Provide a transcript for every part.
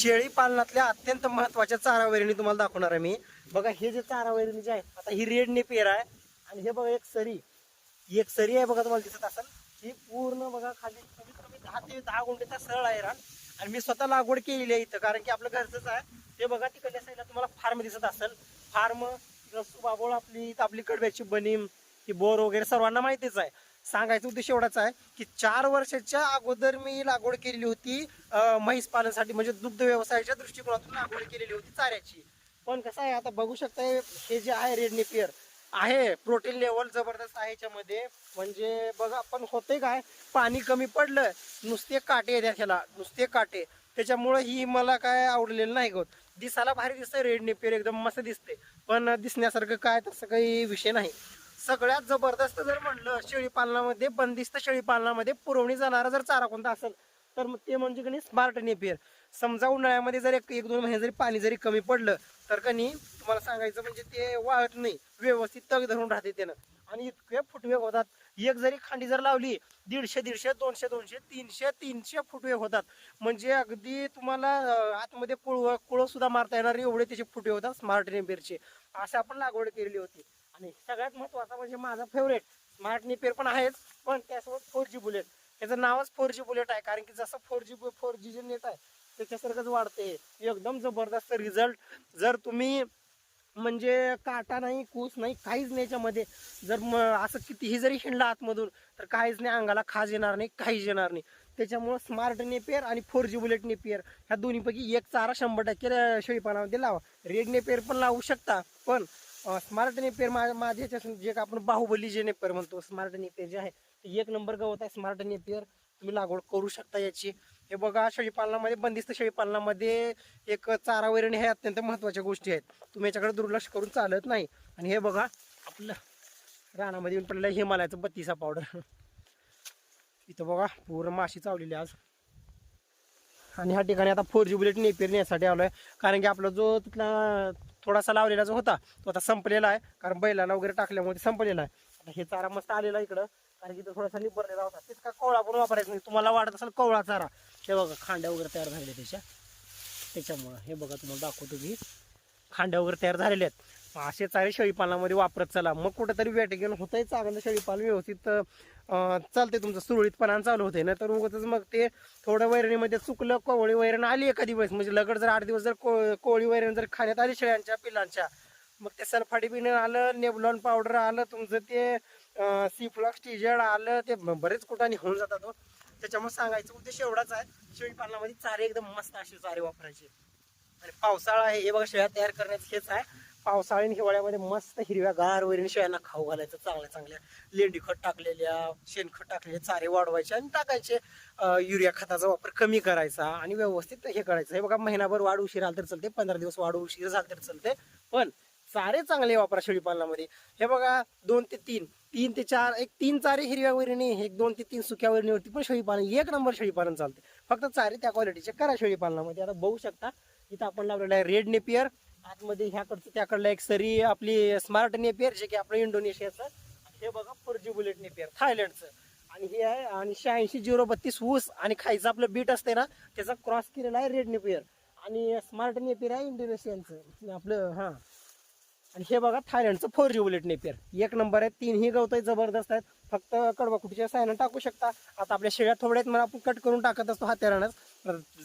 शेळी पालनातल्या अत्यंत महत्त्वाच्या चारा वैरणी तुम्हाला दाखवणार आहे मी. बघा हे जे चारा वैरणी जे आहे आता ही रेड पेर आहे. आणि हे बघा एक सरी. ही एक सरी आहे बघा तुम्हाला दिसत असेल. ही पूर्ण बघा खाली कमीत कमी दहा ते दहा गुंठेचा सरळ आहे रान. आणि मी स्वतः लागवड केलेली आहे इथं कारण की आपलं घरचंच आहे. ते बघा तिकडल्या साईडला तुम्हाला फार्म दिसत असेल. फार्म बाबोळ आपली इथं आपली कडब्याची बनीम ही बोर वगैरे सर्वांना माहितीच आहे. सांगायचा उद्देश एवढाच आहे की चार वर्षाच्या अगोदर मी लागवड केलेली होती म्हैस पालनसाठी म्हणजे दुग्ध व्यवसायाच्या दृष्टिकोनातून लागवड केलेली होती चाऱ्याची. पण कसं आहे आता बघू शकताय हे जे आहे रेड नेपियर आहे प्रोटीन लेवल जबरदस्त आहे याच्यामध्ये. म्हणजे बघा पण होते काय पाणी कमी पडलं नुसते काटे येतात ह्याला नुसते काटे. त्याच्यामुळे ही मला काय आवडलेलं नाही होत दिसायला भारी दिसतंय रेड नेपियर एकदम मस्त दिसते पण दिसण्यासारखं काय तसं काही विषय नाही. सगळ्यात जबरदस्त जर म्हणलं शेळी पालनामध्ये बंदिस्त शेळी पालनामध्ये पुरवणी जाणारा जर चारा कोणता असेल तर मग ते म्हणजे कणी स्मार्ट नेपियर समजा उन्हाळ्यामध्ये जर एक एक दोन महिने जरी पाणी जरी कमी पडलं तर कणी तुम्हाला सांगायचं म्हणजे ते वाळत नाही व्यवस्थित तग धरून राहते त्यानं. आणि इतके फुटवे होतात. एक जरी खांडी जर लावली दीडशे दीडशे दोनशे दोनशे तीनशे तीनशे फुटवे होतात. म्हणजे अगदी तुम्हाला आतमध्ये कुळ कुळ सुद्धा मारता येणार नाही, एवढे त्याचे फुटवे होतात स्मार्ट नेपियरचे असं आपण लागवड केलेली होती. आणि सगळ्यात महत्त्वाचा म्हणजे माझा फेवरेट स्मार्ट नेपियर पण आहेच पण त्यासोबत फोर जी बुलेट त्याचं नावच फोर जी बुलेट आहे कारण की जसं फोर जी फोर जी जे नेट आहे त्याच्यासारखंच वाढते. एकदम जबरदस्त रिझल्ट जर तुम्ही म्हणजे काटा नाही कूस नाही काहीच नाही याच्यामध्ये जर म असं कितीही जरी हिंडला आतमधून तर काहीच नाही अंगाला खाज येणार नाही काहीच येणार नाही. त्याच्यामुळं स्मार्ट नेपेअर आणि फोर जी बुलेट नेपेअर ह्या दोन्हीपैकी एक चारा शंभर टक्के शेळीपानामध्ये लावा. रेड नेपेअर पण लावू शकता पण स्मार्ट नेपेर माझ्या माझ्या ह्याच्यात जे का आपण बाहुबली जे नेपियर म्हणतो स्मार्ट नेपेर जे आहे ते एक नंबर गवत आहे स्मार्ट नेपेर तुम्ही लागवड करू शकता याची. हे बघा शेळीपालनामध्ये बंदिस्त शेळीपालनामध्ये एक चारा वैरणी हे अत्यंत महत्त्वाच्या गोष्टी आहेत. तुम्ही याच्याकडे दुर्लक्ष करून चालत नाही. आणि हे बघा आपलं रानामध्ये येऊन पडलेलं हिमालयाचं बत्तीसा पावडर इथं बघा पूर्ण माशी चावलेली आज. आणि ह्या ठिकाणी आता फोर जी बुलेट नेपेर नेण्यासाठी आहे कारण की आपला जो तिथला थोडासा लावलेला जो होता तो आता संपलेला आहे. कारण बैलाला वगैरे टाकल्यामुळे ते संपलेला आहे. आता हे चारा मस्त आलेला आहे इकडं. कारण की तो थोडासा निबरलेला होता. तितका कोवळा पण वापरायचा नाही. तुम्हाला वाटत असेल कोवळा चारा. हे बघा खांड्या वगैरे तयार झालेल्या त्याच्या. त्याच्यामुळं हे बघा तुम्हाला दाखवतो मी. खांड्या वगैरे तयार झालेले आहेत. असे चारे शेळीपालनामध्ये वापरत चला. मग कुठेतरी वेट घेऊन होतंय चांगलं शेळीपालन व्यवस्थित चालते तुमचं सुरळीतपणा चालू होते ना तर उगाच मग ते थोडं वैरणीमध्ये चुकलं कोवळी वैरण आली एखादी वेळेस. म्हणजे लगड जर आठ दिवस जर को- कोवळी वैरण जर खाण्यात आली शेळ्यांच्या पिलांच्या मग ते सल्फाडी बिन आलं नेबलॉन पावडर आलं तुमचं ते सीफ्लॉक्स टीजेड आलं ते बरेच कुठाने होऊन जातात हो. त्याच्यामुळे सांगायचं उद्देश एवढाच आहे शेळीपालनामध्ये चारे एकदम मस्त असे चारे वापरायचे. आणि पावसाळा आहे हे बघा शेळ्या तयार करण्याचं हेच आहे. पावसाळी आणि हिवाळ्यामध्ये मस्त हिरव्या गार वैरण शेळ्यांना खाऊ घालायचं चांगल्या चांगल्या लेंडी खत टाकलेल्या शेणखत टाकलेले चारे वाढवायचे आणि टाकायचे. युरिया खताचा वापर कमी करायचा आणि व्यवस्थित हे करायचं. हे बघा महिनाभर वाढ उशीर आला तर चालते पंधरा दिवस वाढ उशीर झाला तर चालते. पण चारे चांगले वापरा शेळीपालनामध्ये हे बघा दोन ते तीन तीन ते चार एक तीन चारे हिरव्या वैरणी एक दोन ते तीन सुक्या वैरणीवरती पण शेळीपालन एक नंबर शेळीपालन चालते. फक्त चारे त्या क्वालिटीचे करा शेळीपालनामध्ये आता बघू शकता इथं आपण लावलेलं आहे रेड नेपियर आतमध्ये ह्याकडचं त्याकडलं एक सरी आपली स्मार्ट नेपियर जे की आपलं इंडोनेशियाचं हे बघा फोर बुलेट नेपियर थायलंडचं. आणि हे आहे आणि शहाऐंशी झिरो बत्तीस ऊस आणि खायचं आपलं बीट असते ना त्याचा क्रॉस केलेला आहे रेड नेपियर. आणि स्मार्ट नेपियर आहे इंडोनेशियनचं. आपलं हां. आणि हे बघा थायलंडचं फोर जी नेपियर एक नंबर आहे तीनही गवत जबरदस्त आहेत. फक्त कडवा कुटीच्या सायनं टाकू शकता. आता आपल्या शेळ्या थोड्या आहेत आपण कट करून टाकत असतो हात्यारानंच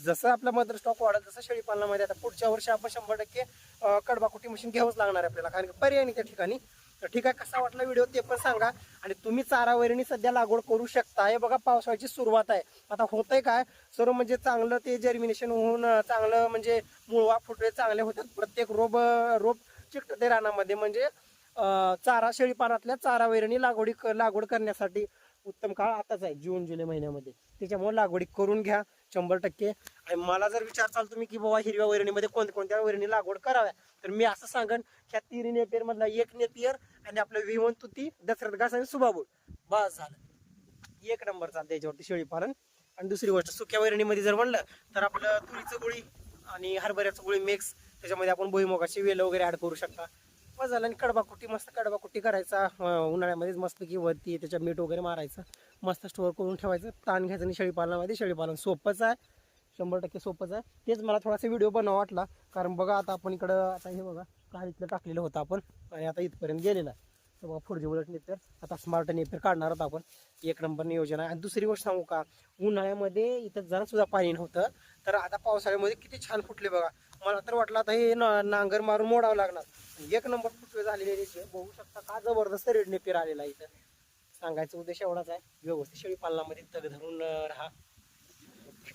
जसं आपला मदर स्टॉक वाढत तसं शेळीपालनामध्ये आता पुढच्या वर्षी आपण शंभर टक्के कडवा कडबाकुटी मशीन घ्यावंच लागणार आहे आपल्याला. कारण की पर्याय नाही त्या ठिकाणी. तर ठीक आहे कसा वाटला व्हिडिओ ते पण सांगा. आणि तुम्ही चारा वैरणी सध्या लागवड करू शकता. हे बघा पावसाळ्याची सुरुवात आहे. आता होतंय काय? सर्व म्हणजे चांगलं ते जर्मिनेशन होऊन चांगलं म्हणजे मुळवा फुटवे चांगले होतात. प्रत्येक रोप रोप चिकटते रानामध्ये म्हणजे चारा शेळीपानातल्या चारा वैरणी लागवडी लागवड करण्यासाठी उत्तम काळ आताच आहे जून जुलै महिन्यामध्ये. त्याच्यामुळे लागवडी करून घ्या शंभर टक्के. आणि मला जर विचार चाल तुम्ही की बाबा हिरव्या वैरणीमध्ये कोणत्या वैरणी लागवड कराव्या तर मी असं सांगन ह्या तीन नेपियर मधला एक नेपियर आणि आपलं विवन तुती दसरथ घास आणि सुबाबूळ. बस झालं. एक नंबर चालतं याच्यावरती शेळीपालन. आणि दुसरी गोष्ट सुक्या वैरणीमध्ये जर म्हणलं तर आपलं तुरीचं गोळी आणि हरभऱ्याचं गोळी मिक्स त्याच्यामध्ये आपण भुईमुगाची वेल वगैरे ॲड करू शकता. मग झालं आणि कडबाकुटी मस्त कडबाकुटी करायचा. उन्हाळ्यामध्येच मस्त की वरती त्याच्या मीठ वगैरे मारायचं. मस्त स्टोअर करून ठेवायचं. ताण घ्यायचं आणि शेळीपालनामध्ये. शेळीपालन सोपंच आहे. शंभर टक्के सोपंच आहे. तेच मला थोडासा व्हिडिओ बनवा वाटला. कारण बघा आता आपण इकडं आता हे बघा काळीतलं टाकलेलं होतं आपण. आणि आता इथपर्यंत गेलेलं आहे. तर बघा जी उलट नेपर आता स्मार्ट नेपर काढणार आहोत आपण. एक नंबर नियोजन आहे. आणि दुसरी गोष्ट सांगू का? उन्हाळ्यामध्ये इथं जरा सुद्धा पाणी नव्हतं. तर आता पावसाळ्यामध्ये किती छान फुटले बघा. मला तर वाटलं आता हे ना- नांगर मारून मोडावं लागणार. एक नंबर फुटवे झालेले आहे बघू शकता का जबरदस्त रेडने पेर आलेला आहे इथं. सांगायचा उद्देश एवढाच आहे. व्यवस्थित शेळी पालनामध्ये तग धरून अं, राहा.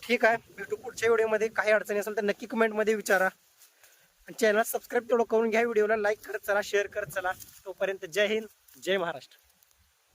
ठीक आहे. भेटू पुढच्या व्हिडिओमध्ये. काही अडचणी असेल तर नक्की कमेंटमध्ये विचारा. आणि चॅनल सबस्क्राईब तेवढं करून घ्या. व्हिडिओला लाईक करत चला शेअर करत चला. तोपर्यंत जय हिंद जय महाराष्ट्र.